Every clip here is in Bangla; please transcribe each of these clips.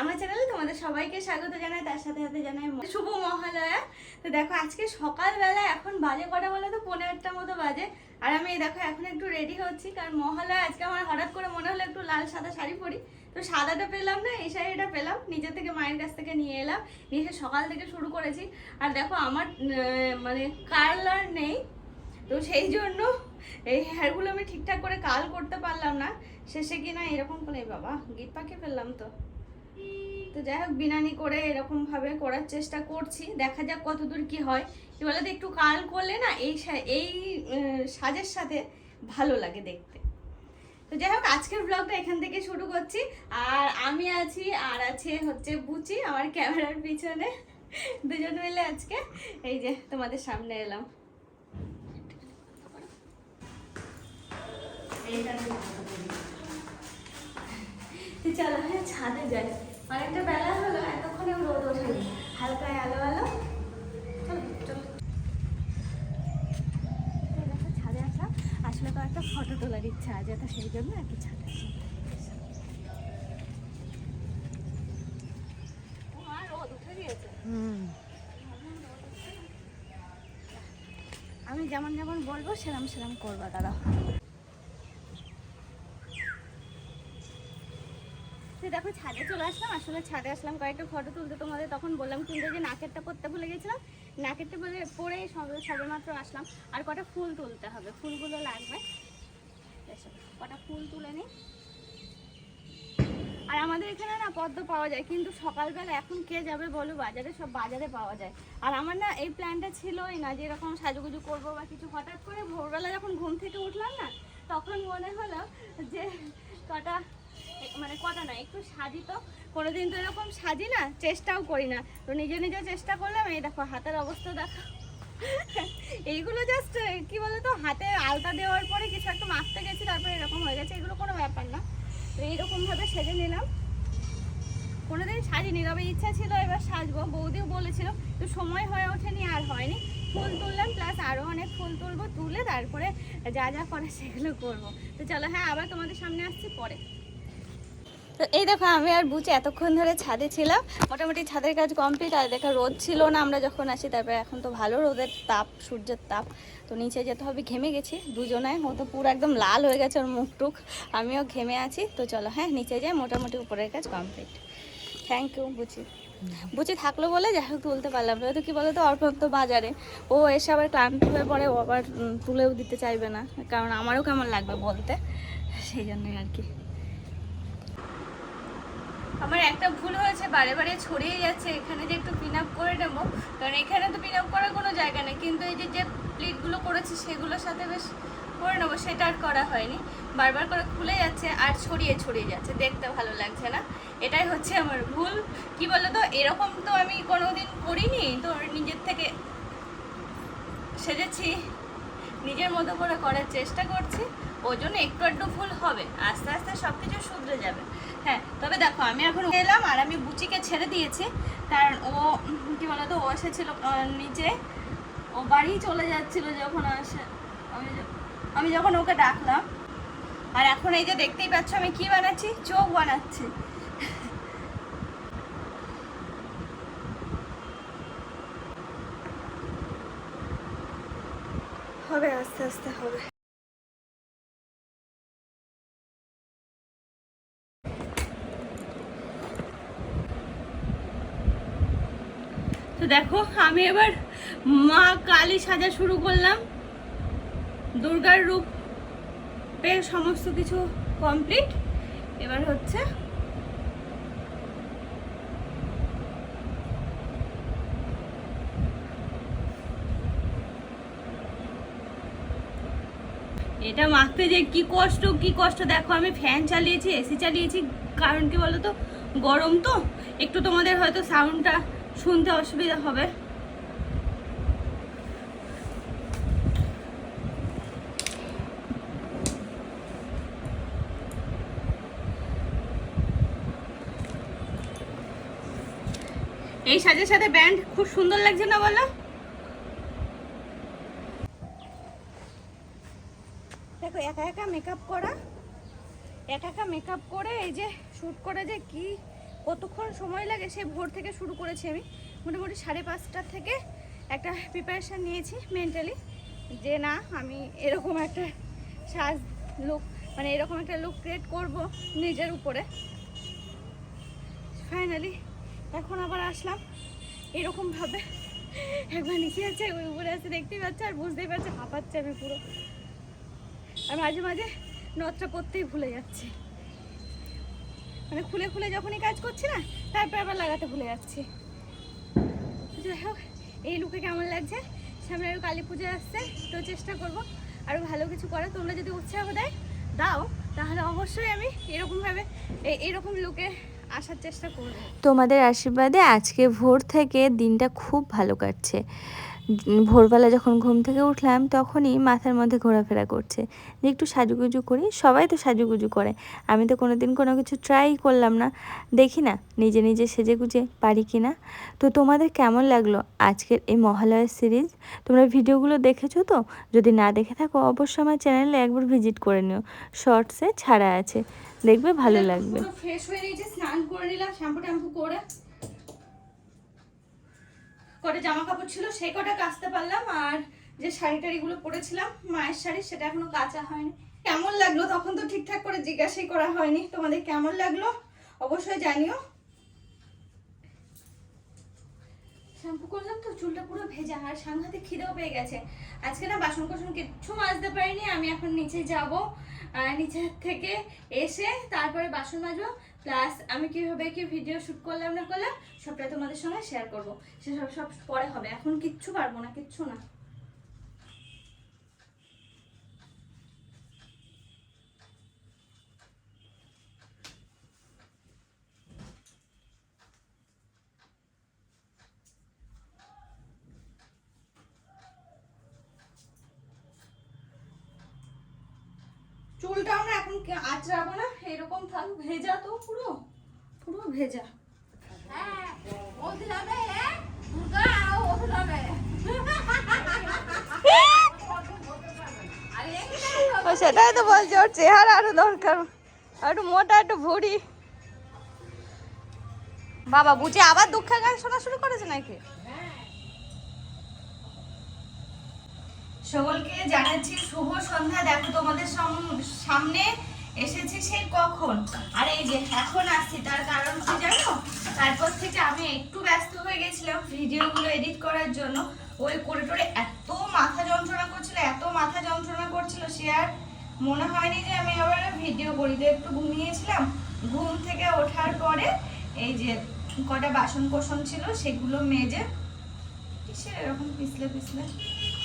আমার চ্যানেলে তোমাদের সবাইকে স্বাগত জানাই, তার সাথে সাথে জানাই শুভ মহালয়া। তো দেখো, আজকে সকালবেলা এখন বাজে কটা বলে তো? পনেরো মতো বাজে। আর আমি দেখো, এখন একটু রেডি হচ্ছি, কারণ মহালয়া আজকে আমার হঠাৎ করে মনে হলো একটু লাল সাদা শাড়ি পরি। তো সাদাটা পেলাম না, এই শাড়িটা পেলাম। নিজে থেকে মায়ের কাছ থেকে নিয়ে এলাম, নিয়ে সকাল থেকে শুরু করেছি। আর দেখো, আমার মানে কালার নেই। তো সেই জন্য এই হেয়ারগুলো আমি ঠিকঠাক করে কাল করতে পারলাম না। শেষে কিনা এরকম করে বাবা, গিট পাকে ফেললাম তো। তো যাই হোক, বিনানি করে এরকম ভাবে করার চেষ্টা করছি। দেখা যাক কতদূর কি হয়। কি বলতো একটু কাল করলে না, এই এই সাজের সাথে ভালো লাগে দেখতে। তো যাই হোক, আজকের ব্লগটা এখান থেকে শুরু করছি। আর আমি আছি, আর আছে হচ্ছে বুচি, আমার ক্যামেরার পিছনে। দুজন মিলে আজকে, এই যে তোমাদের সামনে এলাম। চলো হ্যাঁ ছাদে যাই। অনেকটা বেলা হলো এতক্ষণে রোদ ওঠেনি। হালকা আলো আলো। ছাদে আসলাম। আসলে তো একটা ফটো তোলার ইচ্ছা আছে তো সেই জন্য আর কি ছাদে আসলাম। আমি যেমন যেমন বলব সেরম সেরম করবা দাদা তো দেখো ছাদে চলে আসলাম, আসলে ছাদে আসলাম, কয়েকটা ফটো তুলতে তোমাদের তখন বললাম কিন্তু যে নাকেরটা পরতে ভুলে গেছিলাম, নাকেরটা বলে পরে সবে মাত্র আসলাম। আর কটা ফুল তুলতে হবে, ফুলগুলো লাগবে। কটা ফুল তুলে নিই। আর আমাদের এখানে না পদ্ম পাওয়া যায়, কিন্তু সকালবেলা এখন কে যাবে বলো? বাজারে সব বাজারে পাওয়া যায়। আর আমার না এই প্ল্যানটা ছিলই না যে এরকম সাজুগুজু করব বা কিছু হঠাৎ করে ভোরবেলা যখন ঘুম থেকে উঠলাম না, তখন মনে হলো যে কটা মানে কটা না, একটু সাজি তো। কোনোদিন তো এরকম সাজি না, চেষ্টাও করি না। তো নিজে নিজে চেষ্টা করলাম, এই দেখো হাতের অবস্থা দেখো। এইগুলো জাস্ট কি বলতো, হাতে আলতা দেওয়ার পরে কিছু একটা মাখতে গেছি, তারপরে এরকম হয়ে গেছে, এগুলো কোনো ব্যাপার না। তো এইরকমভাবে সেজে নিলাম। কোনোদিন সাজিনি, তবে ইচ্ছা ছিল এবার সাজবো। বৌদিও বলেছিল তো সময় হয়ে ওঠেনি আর হয়নি। ফুল তুললাম প্লাস আরও অনেক ফুল তুলবো, তুলে তারপরে যা যা করে সেগুলো করব। তো চলো হ্যাঁ আবার তোমাদের সামনে আসছি পরে। তো এই দেখো, আমি আর বুঝে এতক্ষণ ধরে ছাদে ছিলাম। মোটামুটি ছাদের কাজ কমপ্লিট আর দেখো রোদ ছিল না, আমরা যখন আসি, তারপরে এখন তো ভালো রোদের তাপ, সূর্যের তাপ। তো নিচে যেতে হবে, ঘেমে গেছি দুজনায় ও তো পুরো একদম লাল হয়ে গেছে ওর মুখ টুক আমিও ঘেমে আছি। তো চলো হ্যাঁ নিচে যাই, মোটামুটি উপরের কাজ কমপ্লিট থ্যাংক ইউ বুঝি। বুঝি থাকল বলে, যাই হোক, তুলতে পারলাম না। তো কি বলতো, অর্পণ তো বাজারে। ও এসে আবার ক্লান্ত হয়ে পড়ে, ও আবার তুলেও দিতে চাইবে না। কারণ আমারও কেমন লাগবে বলতে? সেই জন্যই আর কি। আমার একটা ভুল হয়েছে, বারে বারে ছড়িয়ে যাচ্ছে, এখানে যে একটু পিন আপ করে নেব। কারণ এখানে তো পিন আপ করার কোনো জায়গা নেই, কিন্তু এই যে যে প্লিটগুলো করেছি সেগুলোর সাথে বেশ করে নেব, সেটা আর করা হয়নি। বারবার করে খুলে যাচ্ছে আর ছড়িয়ে ছড়িয়ে যাচ্ছে, দেখতে ভালো লাগছে না। এটাই হচ্ছে আমার ভুল। কি বলো তো এরকম তো আমি কোনোদিন করিনি, তো নিজের থেকে সেজেছি। নিজের মতো করে করার চেষ্টা করছি, ওই জন্য একটু একটু ভুল হবে, আস্তে আস্তে সব কিছু শুধরে যাবে। হ্যাঁ তবে দেখো, আমি এখন এলাম আর আমি বুচিকে ছেড়ে দিয়েছি। কারণ ও, কি বলতো, ও এসেছিল নিচে ও বাড়ি চলে যাচ্ছিল যখন আসে। আমি আমি যখন ওকে ডাকলাম, আর এখন এই যে দেখতেই পাচ্ছ আমি কি বানাচ্ছি? চোখ বানাচ্ছি। হবে, আস্তে আস্তে হবে। তো দেখো, আমি এবার মা কালী সাজা শুরু করলাম। দুর্গার রূপ সমস্ত কিছু কমপ্লিট এবার হচ্ছে এটা মাখতে যে কি কষ্ট কি কষ্ট। দেখো, আমি ফ্যান চালিয়েছি এসি চালিয়েছি। কারণ কি বলো তো গরম তো। একটু তোমাদের হয়তো সাউন্ডটা শুনতে অসুবিধা হবে। এই সাজের সাথে ব্যান্ড খুব সুন্দর লাগছে না বলো? দেখো, একা একা মেকআপ করা, একা একা মেকআপ করে এই যে শ্যুট করে যে কি কতক্ষণ সময় লাগে সে ভোর থেকে শুরু করেছি আমি। মোটামুটি সাড়ে পাঁচটা থেকে একটা প্রিপারেশান নিয়েছি মেন্টালি যে না, আমি এরকম একটা সাজ লুক মানে এরকম একটা লুক ক্রিয়েট করব নিজের উপরে। ফাইনালি এখন আবার আসলাম এরকমভাবে একবার নিচে আছে, ওই উপরে আছে, দেখতেই পাচ্ছে, আর বুঝতেই পারছে, হাঁপাচ্ছে আমি পুরো। আর মাঝে মাঝে নথটা পরতেই ভুলে যাচ্ছি। মানে খুলে খুলে যখনই কাজ করছি না, তারপর আবার লাগাতে ভুলে যাচ্ছি। যাই হোক, এই লুকে কেমন লাগছে? সামনে আরও কালী পুজো আসছে, তো চেষ্টা করব। আরও ভালো কিছু করার। তোমরা যদি উৎসাহ দেয়, দাও। তাহলে অবশ্যই আমি এরকমভাবে এরকম লুকে আসার চেষ্টা করব। তোমাদের আশীর্বাদে আজকে ভোর থেকে দিনটা খুব ভালো কাটছে। ভোরবেলা যখন ঘুম থেকে উঠলাম তখনই মাথার মধ্যে ঘোরাফেরা করছে। যে একটু সাজুগুজু করি সবাই তো সাজুগুজু করে। আমি তো কোনো দিন কোনো কিছু ট্রাই করলাম না। দেখি না নিজে নিজে সেজে গুজে পারি কি না? তো তোমাদের কেমন লাগল আজকের এই মহালয়ার সিরিজ তোমরা ভিডিওগুলো দেখেছ তো? যদি না দেখে থাকো অবশ্যই আমার চ্যানেলে একবার ভিজিট করে নিও। শর্টসে ছাড়া আছে। দেখবে ভালো লাগবে। ফ্রেশ হয়ে নিয়েছি স্নান করে নিলাম শ্যাম্পু ট্যাম্পু করে। কটা জামা কাপড় ছিল সেই কটা কাচতে পারলাম, আর যে শাড়ি টাড়িগুলো পরেছিলাম, মায়ের শাড়ি, সেটা এখনও কাঁচা হয়নি। কেমন লাগল? তখন তো ঠিকঠাক করে জিজ্ঞাসাই করা হয়নি। তোমাদের কেমন লাগল? অবশ্যই জানিও। শ্যাম্পু করলাম তো, চুলটা পুরো ভেজা, আর সাংঘাতিক খিদেও পেয়ে গেছে। আজকে না বাসন কোসন কিচ্ছু মাজতে পারিনি, আমি এখন নিচে যাব। নিচে থেকে এসে তারপরে বাসন মাজবো। প্লাস আমি কীভাবে কি ভিডিও শুট করলাম না করলাম সবটা তোমাদের সঙ্গে শেয়ার করব। সেসব সব পরে হবে। এখন কিচ্ছু পারব না, কিচ্ছু না। চুলটাও না এখন আঁচড়াবো না এরকম থাক ভেজা তো পুরো। পুরো ভেজা। সেটাই তো বলছি ওর চেহারা আরও দরকার। একটু মোটা একটু ভুড়ি। বাবা বুঝি আবার দুঃখের গান শোনা শুরু করেছে নাকি? সকলকে জানাচ্ছি শুভ সন্ধ্যা। দেখো তোমাদের সামনে এসেছি সেই কখন? আর এই যে এখন আসছি, তার কারণ কি জানো? তারপর থেকে আমি একটু ব্যস্ত হয়ে গেছিলাম ভিডিওগুলো এডিট করার জন্য। ওই করে টোরে এত মাথা যন্ত্রণা করছিল, এত মাথা যন্ত্রণা করছিল, সে আর মনে হয়নি যে আমি আবার ভিডিও করি তো একটু ঘুমিয়েছিলাম, ঘুম থেকে ওঠার পরে এই যে কটা বাসন কোসন ছিল, সেগুলো মেজে, কিসের এরকম পিছলে পিছলে?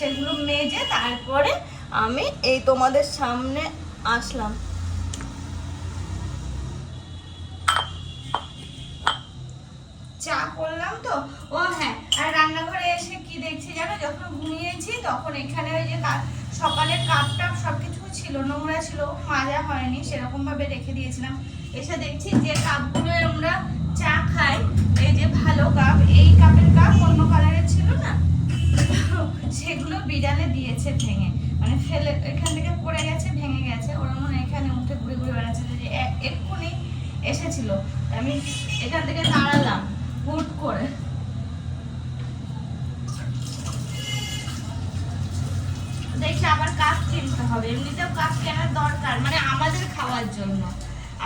সেগুলো মেজে তারপরে আমি এই তোমাদের সামনে আসলাম। চা করলাম তো? ও হ্যাঁ আর রান্নাঘরে এসে কি দেখছি জানো? যখন ঘুমিয়েছি তখন এখানে ওই যে সকালের কাপ টাপ সব কিছু ছিল, নোংরা ছিল মাজা হয়নি সেরকম ভাবে রেখে দিয়েছিলাম। এসে দেখছি যে কাপগুলো আমরা চা খাই, এই যে ভালো কাপ, এই কাপের কাপ অন্য কালারের দিয়েছে ভেঙে। মানে ফেলে, এখান থেকে পড়ে গেছে, ভেঙে গেছে। ওরা মনে এখানে উঠে ঘুরে ঘুরে বেড়াচ্ছে। যে এক্ষুনি এসেছিল, আমি এখান থেকে তাড়ালাম হুট করে। দেখি আবার কাপ কিনতে হবে। এমনিতেও কাপ কেনার দরকার মানে আমাদের খাওয়ার জন্য।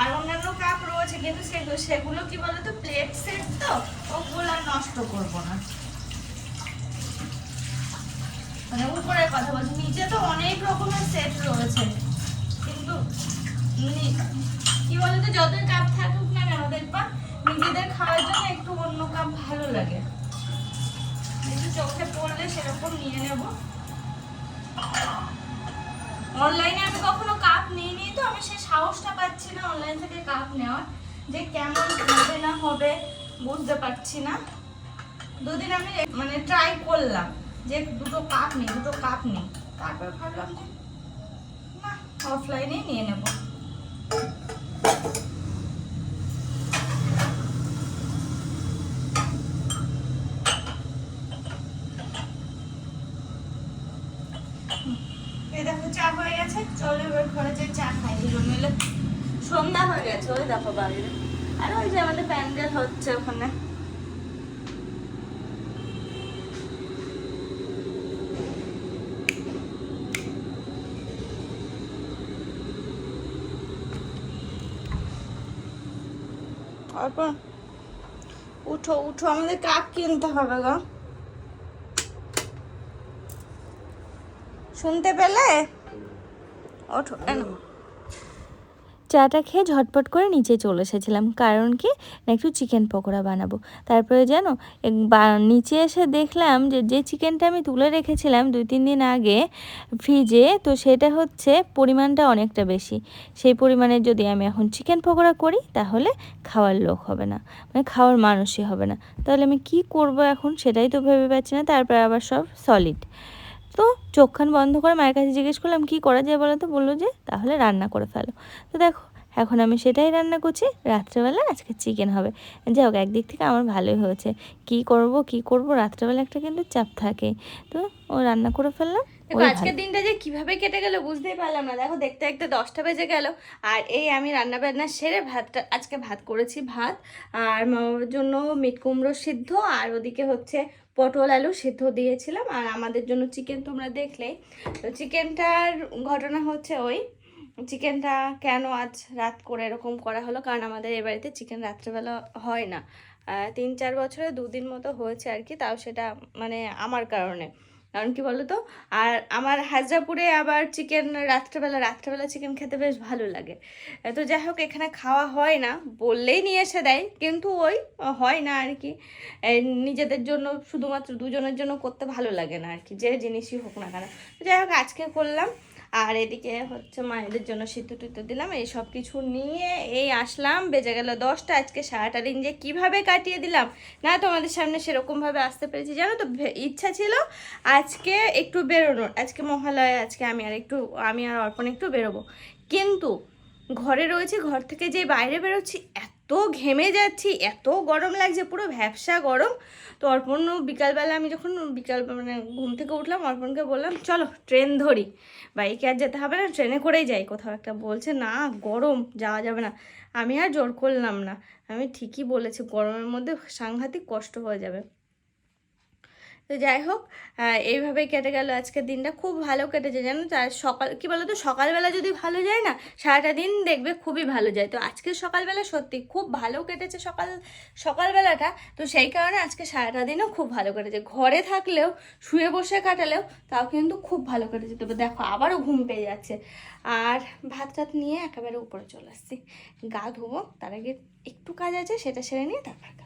আর অন্যান্য কাপ রয়েছে, কিন্তু সেগুলো সেগুলো কি বলতো প্লেট সেট তো, ওগুলো নষ্ট করব না। মানে উপরের কথা বলছি, নিচে তো অনেক রকমের সেট রয়েছে। কিন্তু নি- কি বলতো, যতই কাপ থাকুক না কেন দেখবা নিজেদের খাওয়ার জন্য একটু অন্য কাপ ভালো লাগে। একটু চোখে পড়লে সেরকম নিয়ে নেব। অনলাইনে আমি কখনো কাপ নিইনি তো, আমি সেই সাহসটা পাচ্ছি না অনলাইন থেকে কাপ নেওয়ার, যে কেমন হবে না হবে বুঝতে পারছি না। দুদিন আমি মানে ট্রাই করলাম। যে দুটো কাপ নেই, দুটো কাপ নেই। তারপর ভাবলাম যে, না অফলাইনেই নিয়ে নেব। দেখো হয়ে গেছে। সন্ধ্যা হয়ে গেছে। ওই দেখো বাইরে। আর ওই যে আমাদের প্যান্ডেল হচ্ছে ওখানে। তারপর উঠো উঠো আমাদের কাক কিনতে হবে গো শুনতে পেলে ওঠো এনো। চাটা খেয়ে ঝটপট করে নিচে চলে এসেছিলাম। কারণ কি? না, একটু চিকেন পকোড়া বানাবো। তারপরে জানো নিচে এসে দেখলাম যে যে চিকেনটা আমি তুলে রেখেছিলাম দুই, তিন দিন আগে ফ্রিজে তো সেটা হচ্ছে পরিমাণটা অনেকটা বেশি। সেই পরিমাণে যদি আমি এখন চিকেন পকোড়া করি, তাহলে খাওয়ার লোক হবে না। মানে খাওয়ার মানুষই হবে না। তাহলে আমি কি করব এখন? সেটাই তো ভেবে পাচ্ছি না। তারপরে আবার সব সলিড তো চোখখান বন্ধ করে মায়ের কাছে জিজ্ঞেস করলাম কি করা যায় বলো তো? বলল যে তাহলে রান্না করে ফেলো। তো দেখো এখন আমি সেটাই রান্না করছি। রাত্রেবেলা আজকে চিকেন হবে। যাই হোক একদিক থেকে আমার ভালোই হয়েছে। কি করব কি করব? রাত্রেবেলা একটা কিন্তু চাপ থাকে। তো ও রান্না করে ফেললাম দেখো আজকের দিনটা যে কীভাবে কেটে গেল বুঝতেই পারলাম না। দেখো দেখতে দেখতে দশটা বেজে গেল। আর এই আমি রান্না বান্না সেরে ভাতটা আজকে ভাত করেছি ভাত। আর মামার জন্য মিট কুমড়ো সিদ্ধ। আর ওদিকে হচ্ছে পটল আলু সিদ্ধ দিয়েছিলাম আর আমাদের জন্য চিকেন তোমরা দেখলে। তো চিকেনটার ঘটনা হচ্ছে ওই চিকেনটা কেন আজ রাত করে এরকম করা হলো? কারণ আমাদের এ বাড়িতে চিকেন রাত্রেবেলা হয় না। তিন চার বছরে দুদিন মতো হয়েছে আর কি, তাও সেটা মানে আমার কারণে। কারণ কি বলো তো আর আমার হাজরাপুরে আবার চিকেন রাত্রেবেলা রাত্রেবেলা চিকেন খেতে বেশ ভালো লাগে। তো যাই হোক, এখানে খাওয়া হয় না, বললেই নিয়ে এসে দেয়, কিন্তু ওই হয় না আর কি। নিজেদের জন্য, শুধুমাত্র দুজনের জন্য করতে ভালো লাগে না আর কি, যে জিনিসই হোক না কেন। যাই হোক, আজকে করলাম। আর এদিকে হচ্ছে মায়েদের জন্য সিদ্ধ টিদ্ধ দিলাম, এই সব কিছু নিয়ে এই আসলাম, বেজে গেল দশটা, আজকে সারাটা দিন যে কীভাবে কাটিয়ে দিলাম, না তোমাদের সামনে সেরকমভাবে আসতে পেরেছি, জানো তো ইচ্ছা ছিল আজকে একটু বেরোনোর, আজকে মহালয়া, আজকে আমি আর একটু, আমি আর অর্পণ একটু বেরোবো, কিন্তু ঘরে রয়েছে, ঘর থেকে যে বাইরে বেরোচ্ছি, এত ঘেমে যাচ্ছি, এত গরম লাগছে, পুরো ভ্যাবসা গরম। তো অর্পণ বিকালবেলা আমি যখন বিকাল মানে ঘুম থেকে উঠলাম, অর্পণকে বললাম, চলো ট্রেন ধরি, বাইকে আর যেতে হবে না, ট্রেনে করেই যাই। কোথাও একটা বলছে, না, গরম, যাওয়া যাবে না। আমি আর জোর করলাম না। আমি ঠিকই বলেছি, গরমের মধ্যে সাংঘাতিক কষ্ট হয়ে যাবে। তো যাই হোক এইভাবে কেটে গেল আজকের দিনটা। খুব ভালো কেটেছে জানো তো, আর সকাল, কি বলো তো সকালবেলা যদি ভালো যায় না, সারাটা দিন দেখবে খুবই ভালো যায়। তো আজকে সকালবেলা সত্যি খুব ভালো কেটেছে সকাল, সকালবেলাটা। তো সেই কারণে আজকে সারাটা দিনও খুব ভালো কেটেছে। ঘরে থাকলেও, শুয়ে বসে কাটালেও, তাও কিন্তু খুব ভালো কেটেছে। তবে দেখো, আবারও ঘুম পেয়ে যাচ্ছে। আর ভাত টাত নিয়ে একেবারে উপরে চলে আসছি। গা ধোবো, তার আগে একটু কাজ আছে, সেটা সেরে নিয়ে তারপর